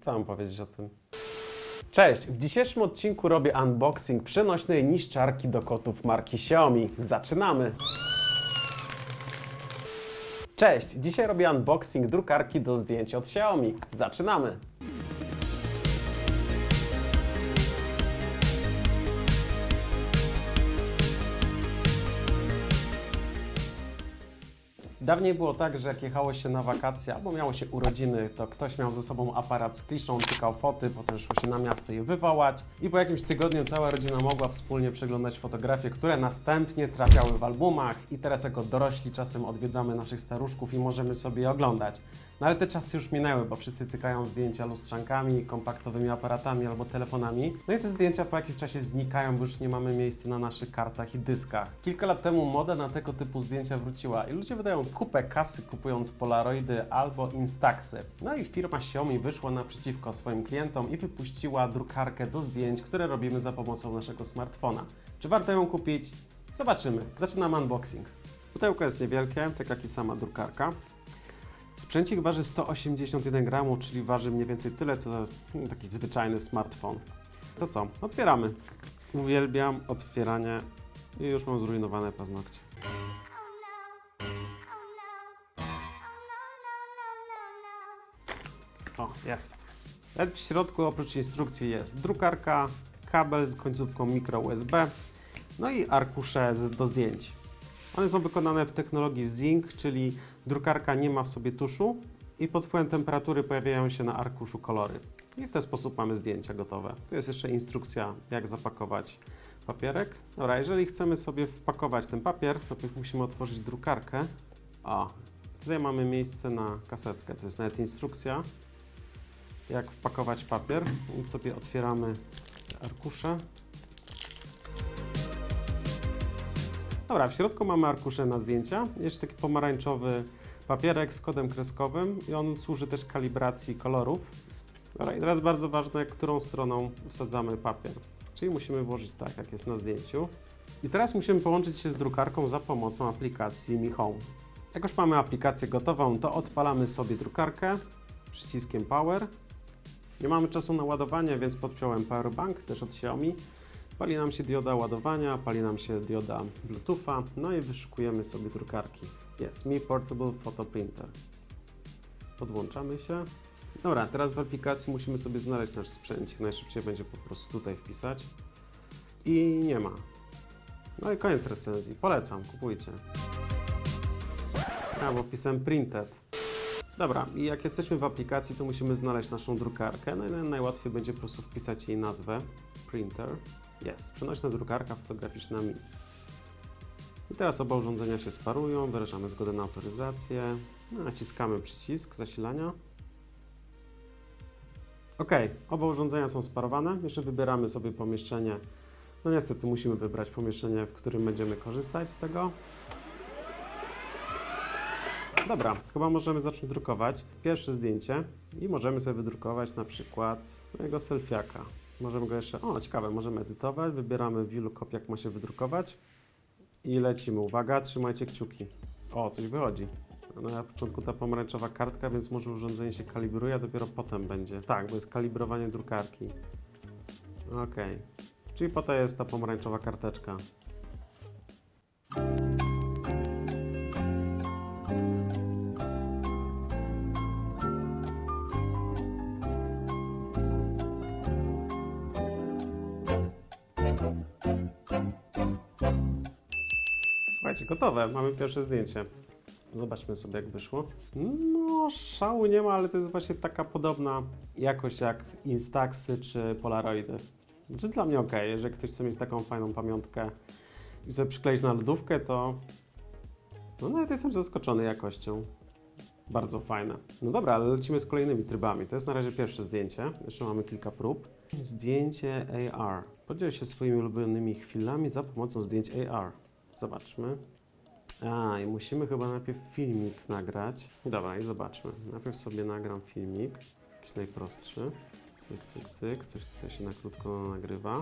Co mam powiedzieć o tym? Cześć! W dzisiejszym odcinku robię unboxing przenośnej niszczarki do kotów marki Xiaomi. Zaczynamy! Cześć! Dzisiaj robię unboxing drukarki do zdjęć od Xiaomi. Zaczynamy! Dawniej było tak, że jak jechało się na wakacje albo miało się urodziny, to ktoś miał ze sobą aparat z kliszą, tykał foty, potem szło się na miasto je wywołać i po jakimś tygodniu cała rodzina mogła wspólnie przeglądać fotografie, które następnie trafiały w albumach i teraz jako dorośli czasem odwiedzamy naszych staruszków i możemy sobie je oglądać. No ale te czasy już minęły, bo wszyscy cykają zdjęcia lustrzankami, kompaktowymi aparatami albo telefonami. No i te zdjęcia po jakimś czasie znikają, bo już nie mamy miejsca na naszych kartach i dyskach. Kilka lat temu moda na tego typu zdjęcia wróciła i ludzie wydają kupę kasy kupując Polaroidy albo Instaxy. No i firma Xiaomi wyszła naprzeciwko swoim klientom i wypuściła drukarkę do zdjęć, które robimy za pomocą naszego smartfona. Czy warto ją kupić? Zobaczymy. Zaczynamy unboxing. Pudełko jest niewielkie, tak jak i sama drukarka. Sprzęcik waży 181 gramów, czyli waży mniej więcej tyle, co taki zwyczajny smartfon. To co? Otwieramy. Uwielbiam otwieranie i już mam zrujnowane paznokcie. O, jest. W środku oprócz instrukcji jest drukarka, kabel z końcówką mikro USB, no i arkusze do zdjęć. One są wykonane w technologii Zinc, czyli drukarka nie ma w sobie tuszu i pod wpływem temperatury pojawiają się na arkuszu kolory. I w ten sposób mamy zdjęcia gotowe. Tu jest jeszcze instrukcja, jak zapakować papierek. Dobra, jeżeli chcemy sobie wpakować ten papier, najpierw musimy otworzyć drukarkę. O, tutaj mamy miejsce na kasetkę. To jest nawet instrukcja, jak wpakować papier. Więc sobie otwieramy arkusze. Dobra, w środku mamy arkusze na zdjęcia. Jeszcze taki pomarańczowy papierek z kodem kreskowym i on służy też kalibracji kolorów. Dobra, i teraz bardzo ważne, którą stroną wsadzamy papier. Czyli musimy włożyć tak, jak jest na zdjęciu. I teraz musimy połączyć się z drukarką za pomocą aplikacji Mi Home. Jak już mamy aplikację gotową, to odpalamy sobie drukarkę przyciskiem Power. Nie mamy czasu na ładowanie, więc podpiąłem Powerbank, też od Xiaomi. Pali nam się dioda ładowania, pali nam się dioda Bluetootha, no i wyszukujemy sobie drukarki. Jest Mi Portable Photo Printer. Podłączamy się. Dobra, teraz w aplikacji musimy sobie znaleźć nasz sprzęt. Najszybciej będzie po prostu tutaj wpisać. I nie ma. No i koniec recenzji. Polecam, kupujcie. A, bo wpisałem printed. Dobra, i jak jesteśmy w aplikacji, to musimy znaleźć naszą drukarkę. No najłatwiej będzie po prostu wpisać jej nazwę. Printer. Jest, przenośna drukarka fotograficzna Mi. I teraz oba urządzenia się sparują, wyrażamy zgodę na autoryzację, no, naciskamy przycisk zasilania. Ok, oba urządzenia są sparowane, jeszcze wybieramy sobie pomieszczenie. No niestety musimy wybrać pomieszczenie, w którym będziemy korzystać z tego. Dobra, chyba możemy zacząć drukować pierwsze zdjęcie i możemy sobie wydrukować na przykład mojego selfiaka. Możemy go jeszcze, o ciekawe, możemy edytować, wybieramy w ilu kopiach ma się wydrukować i lecimy. Uwaga, trzymajcie kciuki. O, coś wychodzi. No, na początku ta pomarańczowa kartka, więc może urządzenie się kalibruje, a dopiero potem będzie. Tak, bo jest kalibrowanie drukarki. Okej. Czyli po to jest ta pomarańczowa karteczka. Słuchajcie, gotowe. Mamy pierwsze zdjęcie. Zobaczmy sobie, jak wyszło. No, szału nie ma, ale to jest właśnie taka podobna jakość jak Instaxy czy Polaroidy. Znaczy dla mnie ok. Jeżeli ktoś chce mieć taką fajną pamiątkę i sobie przykleić na lodówkę, to no nawet jestem zaskoczony jakością. Bardzo fajne. No dobra, ale lecimy z kolejnymi trybami. To jest na razie pierwsze zdjęcie. Jeszcze mamy kilka prób. Zdjęcie AR. Podziel się swoimi ulubionymi chwilami za pomocą zdjęć AR. Zobaczmy. A, i musimy chyba najpierw filmik nagrać. Dobra, i zobaczmy. Najpierw sobie nagram filmik, jakiś najprostszy. Cyk, cyk, cyk. Coś tutaj się na krótko nagrywa.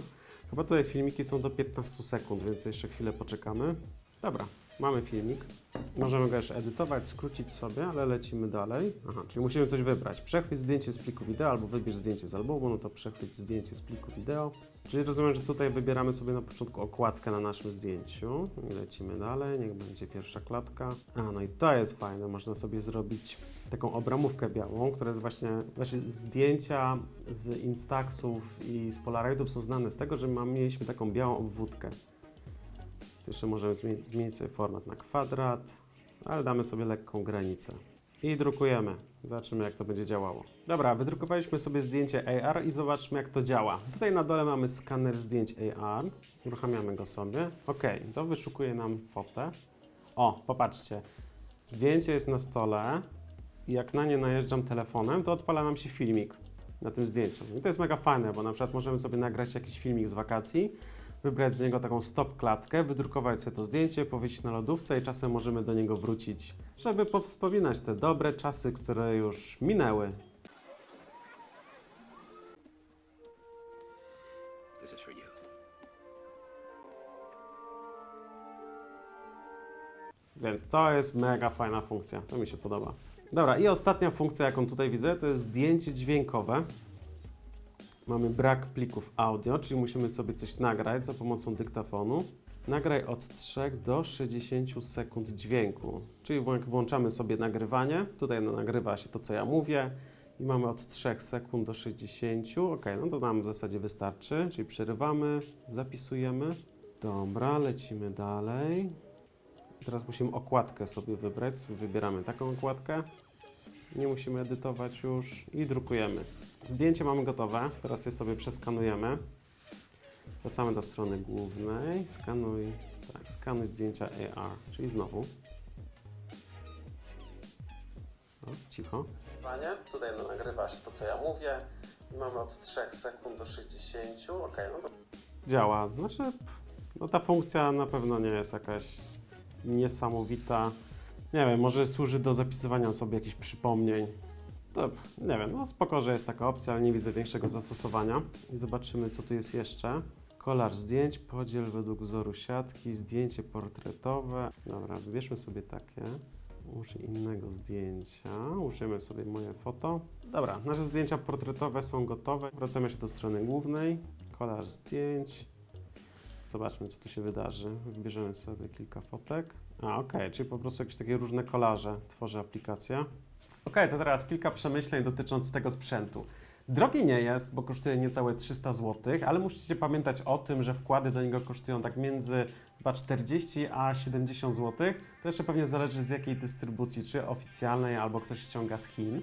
Chyba tutaj filmiki są do 15 sekund, więc jeszcze chwilę poczekamy. Dobra, mamy filmik. Możemy go jeszcze edytować, skrócić sobie, ale lecimy dalej. Aha, czyli musimy coś wybrać. Przechwyć zdjęcie z pliku wideo albo wybierz zdjęcie z albumu, no to przechwyć zdjęcie z pliku wideo. Czyli rozumiem, że tutaj wybieramy sobie na początku okładkę na naszym zdjęciu. Lecimy dalej, niech będzie pierwsza klatka. A, no i to jest fajne, można sobie zrobić taką obramówkę białą, która jest właśnie, właśnie zdjęcia z Instaxów i z Polaroidów są znane z tego, że mieliśmy taką białą obwódkę. Jeszcze możemy zmienić sobie format na kwadrat, ale damy sobie lekką granicę. I drukujemy. Zobaczymy, jak to będzie działało. Dobra, wydrukowaliśmy sobie zdjęcie AR i zobaczmy, jak to działa. Tutaj na dole mamy skaner zdjęć AR. Uruchamiamy go sobie. Ok, to wyszukuje nam fotę. O, popatrzcie. Zdjęcie jest na stole i jak na nie najeżdżam telefonem, to odpala nam się filmik na tym zdjęciu. I to jest mega fajne, bo na przykład możemy sobie nagrać jakiś filmik z wakacji, wybrać z niego taką stop klatkę, wydrukować sobie to zdjęcie, powiesić na lodówce i czasem możemy do niego wrócić, żeby powspominać te dobre czasy, które już minęły. Więc to jest mega fajna funkcja, to mi się podoba. Dobra, i ostatnia funkcja, jaką tutaj widzę, to jest zdjęcie dźwiękowe. Mamy brak plików audio, czyli musimy sobie coś nagrać za pomocą dyktafonu. Nagraj od 3 do 60 sekund dźwięku. Czyli włą- włączamy sobie nagrywanie. Tutaj no, nagrywa się to, co ja mówię. I mamy od 3 sekund do 60. Ok, no to nam w zasadzie wystarczy. Czyli przerywamy, zapisujemy. Dobra, lecimy dalej. Teraz musimy okładkę sobie wybrać. Wybieramy taką okładkę. Nie musimy edytować już i drukujemy. Zdjęcie mamy gotowe. Teraz je sobie przeskanujemy. Wracamy do strony głównej. Skanuj, tak, skanuj zdjęcia AR, czyli znowu. O, cicho. Tutaj no, nagrywa się to, co ja mówię. Mamy od 3 sekund do 60. Ok, no to działa. Znaczy, no ta funkcja na pewno nie jest jakaś niesamowita. Nie wiem, może służy do zapisywania sobie jakichś przypomnień. To nie wiem, no spoko, że jest taka opcja, ale nie widzę większego zastosowania. I zobaczymy, co tu jest jeszcze. Kolarz zdjęć, podziel według wzoru siatki, zdjęcie portretowe. Dobra, wybierzmy sobie takie. Użyj innego zdjęcia. Użyjemy sobie moje foto. Dobra, nasze zdjęcia portretowe są gotowe. Wracamy jeszcze do strony głównej. Kolarz zdjęć. Zobaczmy, co tu się wydarzy. Wybierzemy sobie kilka fotek. A, okej, czyli po prostu jakieś takie różne kolaże tworzy aplikacja. Okej, to teraz kilka przemyśleń dotyczących tego sprzętu. Drogi nie jest, bo kosztuje niecałe 300 zł, ale musicie pamiętać o tym, że wkłady do niego kosztują tak między chyba 40 a 70 zł. To jeszcze pewnie zależy z jakiej dystrybucji, czy oficjalnej, albo ktoś ściąga z Chin.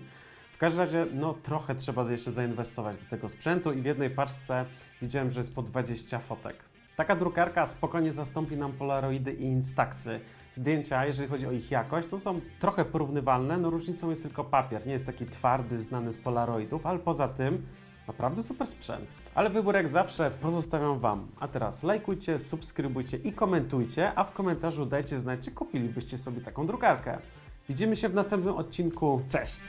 W każdym razie, no trochę trzeba jeszcze zainwestować do tego sprzętu i w jednej paczce widziałem, że jest po 20 fotek. Taka drukarka spokojnie zastąpi nam Polaroidy i Instaxy. Zdjęcia, jeżeli chodzi o ich jakość, no są trochę porównywalne, no różnicą jest tylko papier. Nie jest taki twardy, znany z Polaroidów, ale poza tym naprawdę super sprzęt. Ale wybór jak zawsze pozostawiam Wam. A teraz lajkujcie, subskrybujcie i komentujcie, a w komentarzu dajcie znać, czy kupilibyście sobie taką drukarkę. Widzimy się w następnym odcinku. Cześć!